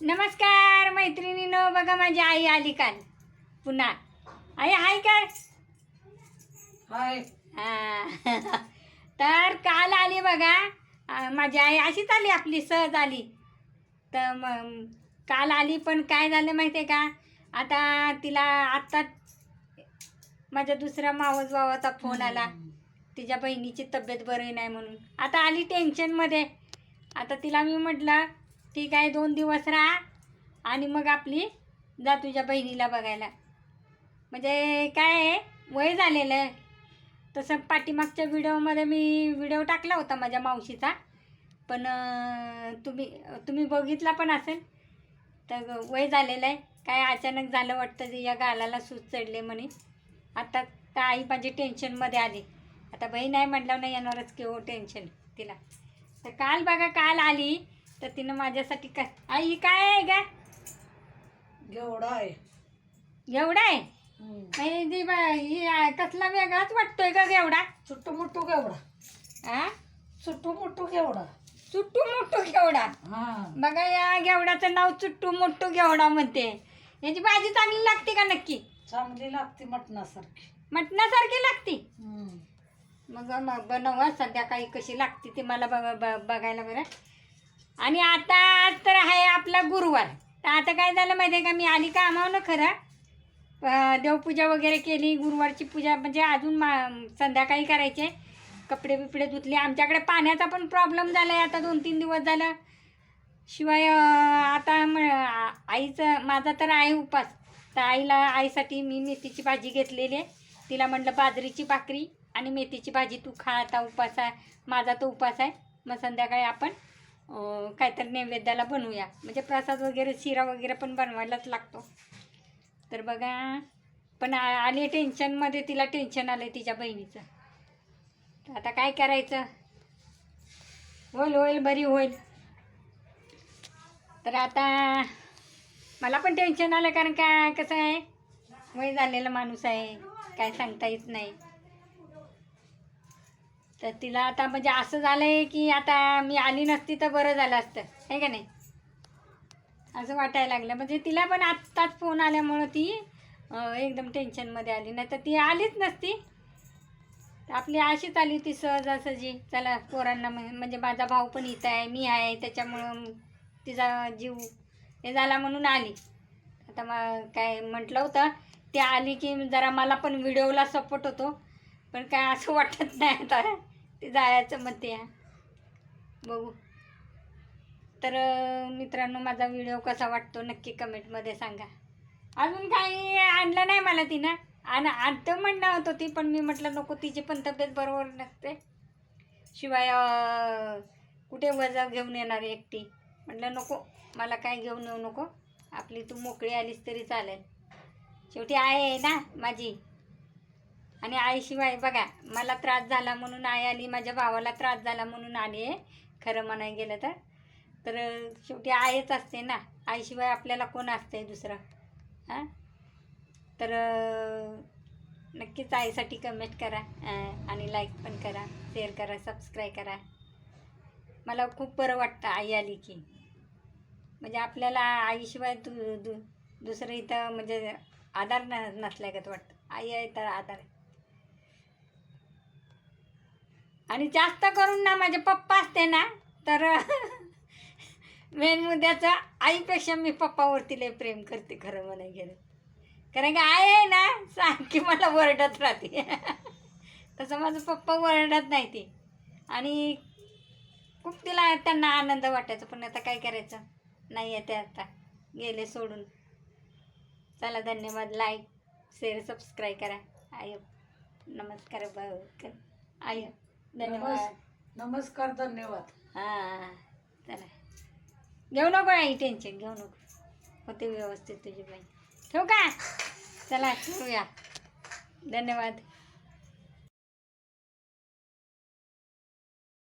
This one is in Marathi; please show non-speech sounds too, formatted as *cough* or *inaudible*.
नमस्कार मैत्रिणीनो बघा माझी आई आली काल. पुन्हा. आई हाय काय हाय. हा. *laughs* तर काल आली बघा. माझी आई अशीच आली आपली सहज आली. तर मग काल आली पण काय झालं माहिती आहे का? आता तिला आत्ता माझ्या दुसऱ्या मावस भावाचा फोन आला. तिच्या बहिणीची तब्येत बरी नाही म्हणून. आता आली टेन्शनमध्ये आता तिला मी म्हटलं ठीक आहे दोन दिवस राहा आणि मग आपली जा तुझ्या बहिणीला बघायला. म्हणजे काय आहे वय झालेलं आहे. तसं पाठीमागच्या व्हिडिओमध्ये मी व्हिडिओ टाकला होता माझ्या मावशीचा. पण तुम्ही तुम्ही बघितला पण असेल. तर वय झालेलं आहे. काय अचानक झालं वाटतं या गालाला सूज चढले म्हणे. आता तर आई माझी टेन्शनमध्ये आली. आता बहीण आहे म्हटल्यावर नाही येणारच की हो टेन्शन तिला. तर काल बघा काल आली. तर तिनं माझ्यासाठी काय आई काय आहे का एवढा आहे. एवढा आहे? म्हणजे बा- ही आ- कसला वेगळाच वाटतोय का एवढा? चुट्टू मुट्टू केवढा? हा चुट्टू मुट्टू केवढा? चुट्टू मोठू घेवडा हा. बघा या घेवडाचं नाव चुट्टू मोठू घेवडा म्हणते. याची भाजी चांगली लागते का नक्की? चांगली लागते मटणासारखी. मटणासारखी लागते. मग मग बनवा संध्याकाळी कशी लागते ते मला बघ ब- बघायला बरं. आणि आता आज तर आहे आपला गुरुवार. तर आता काय झालं माहिती आहे का? मी आली का ना खरं देवपूजा वगैरे केली गुरुवारची पूजा म्हणजे अजून मा संध्याकाळी करायचे. कपडे बिपडे धुतले. आमच्याकडे पाण्याचा पण प्रॉब्लेम झाला आहे आता दोन तीन दिवस झालं. शिवाय आता म आईचं माझा तर आहे उपास. तर आईला आईसाठी मी मेथीची भाजी घेतलेली. आहे तिला म्हटलं बाजरीची भाकरी आणि मेथीची भाजी तू खा. आता उपास आहे. माझा तो उपास आहे. मग संध्याकाळी आपण काहीतरी नैवेद्याला बनवूया. म्हणजे प्रसाद वगैरे शिरा वगैरे पण बनवायलाच लागतो. तर बघा पण आ- आली टेन्शनमध्ये तिला टेन्शन आलं तिच्या बहिणीचं. तर आता काय करायचं? होईल होईल बरी होईल. तर आता मला पण टेन्शन आलं कारण का कसं आहे? वय झालेला माणूस आहे. काय सांगता येत नाही. तर तिला आता म्हणजे असं झालं आहे की आता मी आली नसती तर बरं झालं असतं. आहे का नाही? असं वाटायला लागलं. म्हणजे तिला पण आत्ताच फोन आल्यामुळं ती एकदम टेन्शनमध्ये आली. नाही तर ती आलीच नसती. आपली अशीच आली होती सहजासहजी. चला पोरांना म्हणजे माझा भाऊ पण इथं आहे मी आहे. त्याच्यामुळं तिचा जीव हे झाला म्हणून आली. आता मग काय म्हटलं होतं ते आली की जरा मला पण व्हिडिओला सपोर्ट होतो. पण काय असं वाटत नाही आता. ते जायचं म्हणते बघू. तर मित्रांनो माझा व्हिडिओ कसा वाटतो नक्की कमेंटमध्ये सांगा. अजून काही आणलं नाही मला तिनं. आणि आणतं म्हणणं होतं ती पण मी म्हटलं नको तिची पण तब्येत बरोबर नसते. शिवाय कुठे वजा घेऊन येणार आहे एकटी? म्हटलं नको मला काय घेऊन येऊ नको. आपली तू मोकळी आलीस तरी चालेल. शेवटी आहे ना माझी. आणि आईशिवाय बघा मला त्रास झाला म्हणून आई आली माझ्या भावाला त्रास झाला म्हणून आली आहे. खरं म्हणाय गेलं तर. तर शेवटी आईच असते ना. आईशिवाय आपल्याला कोण असते दुसरं? हां? तर नक्कीच आईसाठी कमेंट करा आणि लाईक पण करा शेअर करा सबस्क्राईब करा. मला खूप बरं वाटतं आई आली की. म्हणजे आपल्याला आईशिवाय दु दु दुसरं इथं म्हणजे आधार न नसल्यागत वाटतं. आई आहे तर आधार आहे आणि जास्त करून ना माझे पप्पा असते ना तर *laughs* मेन मुद्द्याचं आईपेक्षा मी पप्पावरती लय प्रेम करते खरं म्हणाय गेलं. कारण की आई आहे ना सारखी मला वरडत राहते. *laughs* तसं माझं पप्पा वरडत नाही ते. आणि खूप तिला त्यांना आनंद वाटायचा पण आता काय करायचं? नाही आहे ते आता. गेले सोडून. चला धन्यवाद. लाईक शेअर सबस्क्राईब करा. आय नमस्कार ब- आय. धन्यवाद. नमस्- नमस्कार धन्यवाद. हां चला. घेऊ नको आई टेन्शन घेऊ नको. होते व्यवस्थित तुझी बाई ठेवू का? चला ठेवूया. धन्यवाद.